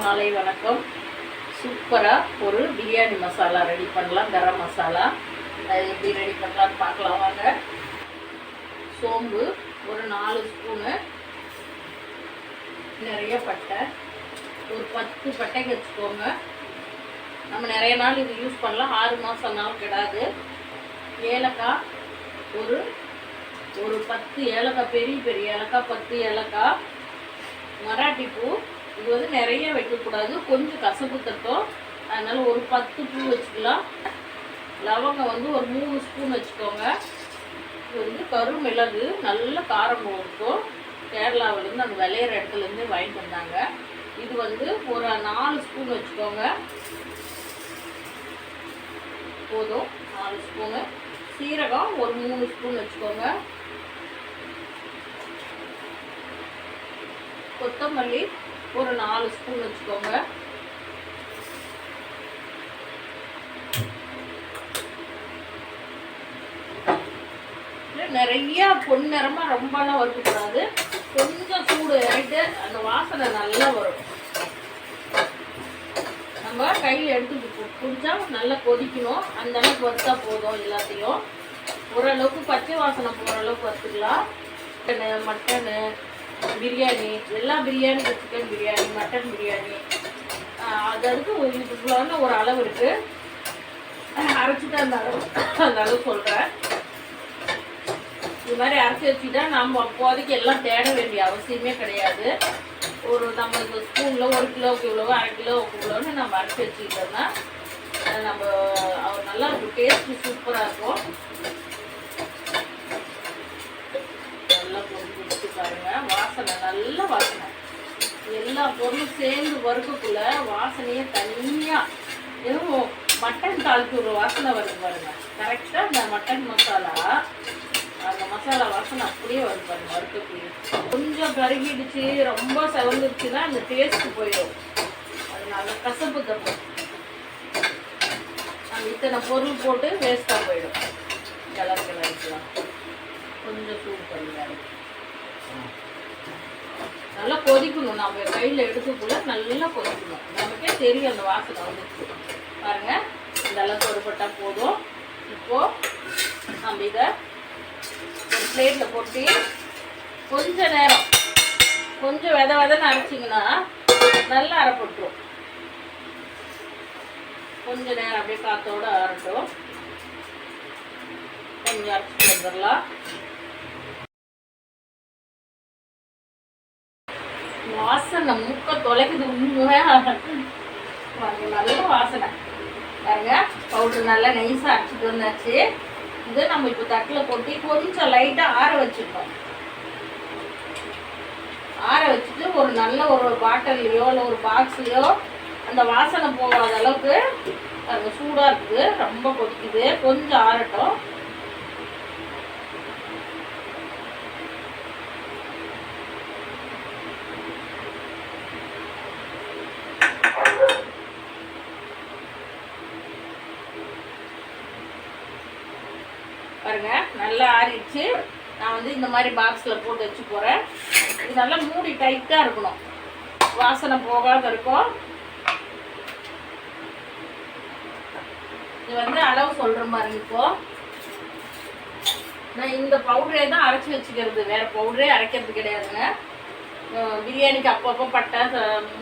மாலை வணக்கம். சூப்பராக ஒரு பிரியாணி மசாலா ரெடி பண்ணலாம் கரம் மசாலா. அது எப்படி ரெடி பண்ணலாம்னு பார்க்கலாம் வாங்க. சோம்பு ஒரு நாலு ஸ்பூனு நிறைய பட்டை. ஒரு பத்து பட்டைக்கு வச்சுக்கோங்க. நம்ம நிறைய நாள் இது யூஸ் பண்ணலாம். ஆறு மாதம் நாள் கிடாது. ஏலக்காய் ஒரு ஒரு பத்து ஏலக்காய் பெரிய பெரிய ஏலக்காய் பத்து ஏலக்காய். மராட்டி பூ இது வந்து நிறைய வைக்கக்கூடாது. கொஞ்சம் கசப்பு தட்டும். அதனால் ஒரு பத்து பூ வச்சுக்கலாம். லவங்கம் வந்து ஒரு மூணு ஸ்பூன் வச்சுக்கோங்க. இது வந்து கருமிளகு நல்ல காரம் இருக்கும். கேரளாவிலேருந்து அந்த விளையிற இடத்துலேருந்து வாங்கிட்டு வந்தாங்க. இது வந்து ஒரு நாலு ஸ்பூன் வச்சுக்கோங்க. போதும். நாலு ஸ்பூனு. சீரகம் ஒரு மூணு ஸ்பூன் வச்சுக்கோங்க. கொத்தமல்லி ஒரு நாலு ஸ்பூன் வச்சுக்கோங்க. இது நிறைய பொன்னிறமாக ரொம்பலாம் வறுக்கக்கூடாது. கொஞ்சம் சூடு ஆகிட்டு அந்த வாசனை நல்லா வரும். நம்ம கையில் எடுத்து குடிச்சா நல்லா கொதிக்கணும். அந்த அளவுக்கு வறுத்தா போதும் எல்லாத்தையும். ஓரளவுக்கு பச்சை வாசனை போகிற அளவுக்கு வறுத்துக்கலாம். சிக்கனு மட்டனு பிரியாணி எல்லா பிரியாணி சிக்கன் பிரியாணி மட்டன் பிரியாணி. அது அதுக்கு ஒரு இதுக்குள்ளான ஒரு அளவு இருக்குது அரைச்சிட்டு அந்த அளவு அந்த அளவு சொல்கிறேன் இது மாதிரி அரைச்சி வச்சுட்டா நம்ம அப்போதைக்கு எல்லாம் தேட வேண்டிய அவசியமே கிடையாது. ஒரு நம்ம இந்த ஸ்பூனில் ஒரு கிலோவுக்கு இவ்வளோ அரை கிலோவுக்கு இவ்வளோன்னு நம்ம அரைச்சி வச்சுக்கிட்டோம்னா நம்ம அவர் நல்லா இருக்கும் டேஸ்ட்டு சூப்பராக இருக்கும் நல்லா பொறுத்து வச்சு பாருங்க வாசனை நல்ல வாசனை. எல்லா பொருளும் சேர்ந்து வறுக்கக்குள்ள வாசனையே தனியாக எதுவும் மட்டன் தாளிக்கு ஒரு வாசனை வருது பாருங்க. கரெக்டாக இந்த மட்டன் மசாலா அந்த மசாலா வாசனை அப்படியே வருது பாருங்க வறுக்கக்குள்ளே. கொஞ்சம் கருகிடுச்சு ரொம்ப செவந்துருச்சுன்னா அந்த டேஸ்ட்டு போயிடும். அதனால கசப்பு தப்பு அந்த இத்தனை பொருள் போட்டு வேஸ்ட்டாக போயிடும். கலர் கலருக்குலாம் கொஞ்சம் சூடு பண்ணி நல்லா கொதிக்கணும். நம்ம கையில் எடுக்கக்குள்ள நல்லா கொதிக்கணும். நமக்கே தெரியும் அந்த வாசனை வந்து. பாருங்க. இந்த அளவுக்கு ஒருபட்டா போதும். இப்போ நம்ம இதை ஒரு பிளேட்டில் போட்டு கொஞ்ச நேரம் கொஞ்சம் வித விதன்னு அரைச்சிங்கன்னா நல்லா அரைப்பட்டுரும். கொஞ்ச நேரம் அப்படியே காத்தோட ஆறட்டும் கொஞ்சம் அரைச்சிட்டு வந்துடலாம். வாசனை மூக்க தொலைக்குது உண்மையா? பாருங்க நல்ல வாசனை. பாருங்க பவுடர் நல்லா நைஸாக அரைச்சிட்டு வந்தாச்சு. இது நம்ம இப்போ தட்டில் கொட்டி கொஞ்சம் லைட்டாக ஆற வச்சுருக்கோம். ஆற வச்சுட்டு ஒரு நல்ல ஒரு பாட்டில்லையோ இல்லை ஒரு பாக்ஸ்லையோ அந்த வாசனை போகாத அளவுக்கு அது சூடாக இருக்குது. ரொம்ப கொதிக்குது. கொஞ்சம் ஆறட்டும். பாருங்கள் நல்லா ஆறிடுச்சு. நான் வந்து இந்த மாதிரி பாக்ஸில் போட்டு வச்சு போகிறேன் இது நல்லா மூடி டைட்டாக இருக்கணும். வாசனை போகாத இருக்கும். இது வந்து அளவு சொல்கிற மாதிரி இருக்கும் நான் இந்த பவுடரே தான் அரைச்சி வச்சுக்கிறது. வேறு பவுடரே அரைக்கிறது கிடையாதுங்க. பிரியாணிக்கு அப்பப்போ பட்டை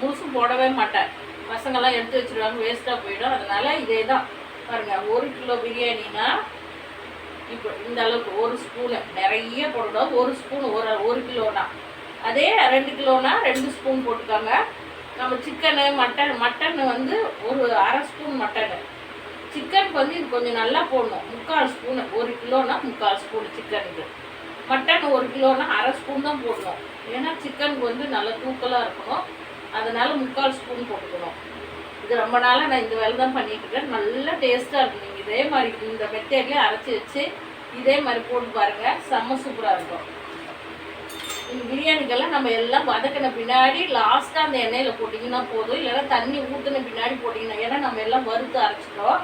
முழுசும் போடவே மாட்டேன். பசங்கள்லாம் எடுத்து வச்சிருவாங்க வேஸ்ட்டாக போயிடும். அதனால் இதே தான். பாருங்கள் ஒரு கிலோ பிரியாணினா இப்போ இந்த அளவுக்கு ஒரு ஸ்பூனு நிறைய போடணும் ஒரு ஸ்பூன் ஒரு ஒரு கிலோனா. அதே ரெண்டு கிலோனா ரெண்டு ஸ்பூன் போட்டுக்கோங்க. நம்ம சிக்கனு மட்டன் மட்டன் வந்து ஒரு அரை ஸ்பூன் மட்டனு சிக்கனுக்கு வந்து இது கொஞ்சம் நல்லா போடணும். முக்கால் ஸ்பூனு ஒரு கிலோனா முக்கால் ஸ்பூன் சிக்கனுக்கு மட்டன் ஒரு கிலோனா அரை ஸ்பூன் தான் போடணும். ஏன்னா சிக்கனுக்கு வந்து நல்லா தூக்கலாக இருக்கணும். அதனால் முக்கால் ஸ்பூன் போட்டுக்கணும். இது ரொம்ப நாளாக நான் இந்த வேலை தான் பண்ணிட்டு இருக்கேன். டேஸ்ட்டாக இருக்கும் நீங்கள் இதே மாதிரி இந்த மெத்தேட்லேயே அரைச்சி வச்சு இதே மாதிரி போட்டு பாருங்கள் செம்ம சூப்பராக இருக்கும். இந்த பிரியாணிக்கெல்லாம் நம்ம எல்லாம் வதக்கின பின்னாடி லாஸ்ட்டாக அந்த எண்ணெயில் போட்டிங்கன்னா போதும். இல்லைன்னா தண்ணி ஊற்றின பின்னாடி போட்டிங்கன்னா ஏன்னா நம்ம எல்லாம் வறுத்து அரைச்சிட்டோம்.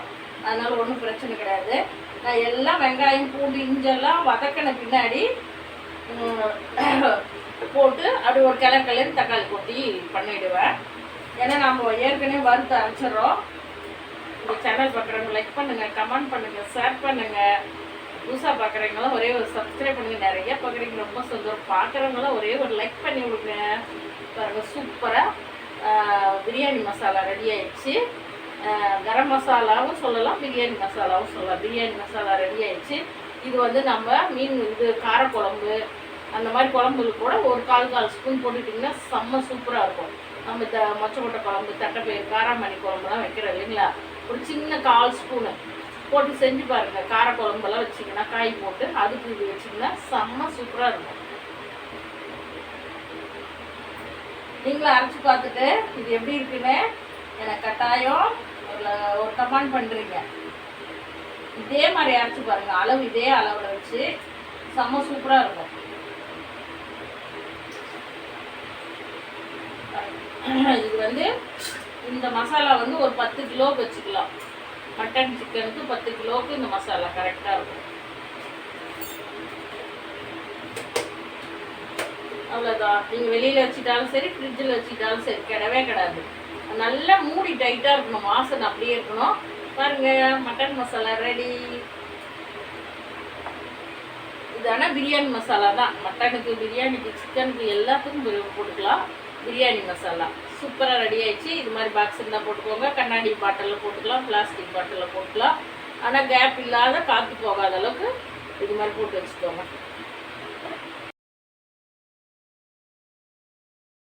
அதனால் ஒன்றும் பிரச்சனை கிடையாது. நான் எல்லாம் வெங்காயம் பூண்டு இஞ்செல்லாம் வதக்கின பின்னாடி போட்டு அப்படி ஒரு கிளக்கலேருந்து தக்காளி கொட்டி பண்ணிவிடுவேன் ஏன்னா நம்ம நம்ம ஏற்கனவே வறுத்து அரைச்சிடுறோம். இந்த சேனல் பார்க்குறவங்க லைக் பண்ணுங்கள் கமெண்ட் பண்ணுங்கள் ஷேர் பண்ணுங்கள் புதுசாக பார்க்குறவங்களாம் ஒரே ஒரு சப்ஸ்கிரைப் பண்ணுங்கள் நிறைய பார்க்குறீங்க. ரொம்ப சந்தோஷம். பார்க்குறவங்களாம் ஒரே ஒரு லைக் பண்ணி விடுங்க. பாருங்கள் சூப்பராக பிரியாணி மசாலா ரெடி ஆயிடுச்சு. கரம் மசாலாவும் சொல்லலாம் பிரியாணி மசாலாவும் சொல்லலாம். பிரியாணி மசாலா ரெடி ஆயிடுச்சு. இது வந்து நம்ம மீன் இது காரக்குழம்பு. அந்த மாதிரி குழம்புக்கு கூட ஒரு கால் கால் ஸ்பூன் போட்டுட்டிங்கன்னா செம்ம சூப்பராக இருக்கும். நம்ம த மொச்சை முட்டை குழம்பு தட்டைப்பயிர் காராமணி குழம்புலாம் வைக்கிறோம் இல்லைங்களா? ஒரு சின்ன கால் ஸ்பூனு போட்டு செஞ்சு பாருங்கள் காரக்குழம்பெல்லாம் வச்சிங்கன்னா காய் போட்டு அதுக்கு இது வச்சிங்கன்னா செம்ம சூப்பராக இருக்கும். நீங்களும் அரைச்சி பார்த்துட்டு இது எப்படி இருக்குன்னு எனக்கு கட்டாயம் ஒரு ஒரு கமெண்ட் பண்ணுறீங்க இதே மாதிரி அரைச்சி பாருங்க. அளவு இதே அளவில் வச்சு செம்ம சூப்பராக இருக்கும். இது வந்து இந்த மசாலா வந்து ஒரு பத்து கிலோவுக்கு வச்சுக்கலாம். மட்டன் சிக்கனுக்கு பத்து கிலோவுக்கு இந்த மசாலா கரெக்டாக இருக்கும். அவ்வளோதான் நீங்கள் வெளியில் வச்சுட்டாலும் சரி ஃப்ரிட்ஜில் வச்சுட்டாலும் சரி கிடவே கிடாது. நல்லா மூடி டைட்டாக இருக்கணும். வாசனை அப்படியே இருக்கணும். பாருங்கள் மட்டன் மசாலா ரெடி இது ஆனால் பிரியாணி மசாலா தான். மட்டனுக்கு பிரியாணிக்கு சிக்கனுக்கு எல்லாத்துக்கும் கொடுக்கலாம் போட்டுக்கலாம். பிரியாணி மசாலா. சூப்பராக ரெடி ஆயிடுச்சு. இது மாதிரி பாக்ஸ் இருந்தால் போட்டுக்கோங்க. கண்ணாடி பாட்டிலில் போட்டுக்கலாம். பிளாஸ்டிக் பாட்டிலில் போட்டுக்கலாம். ஆனால் கேப் இல்லாத காற்று போகாத அளவுக்கு இது மாதிரி போட்டு வச்சுக்கோங்க.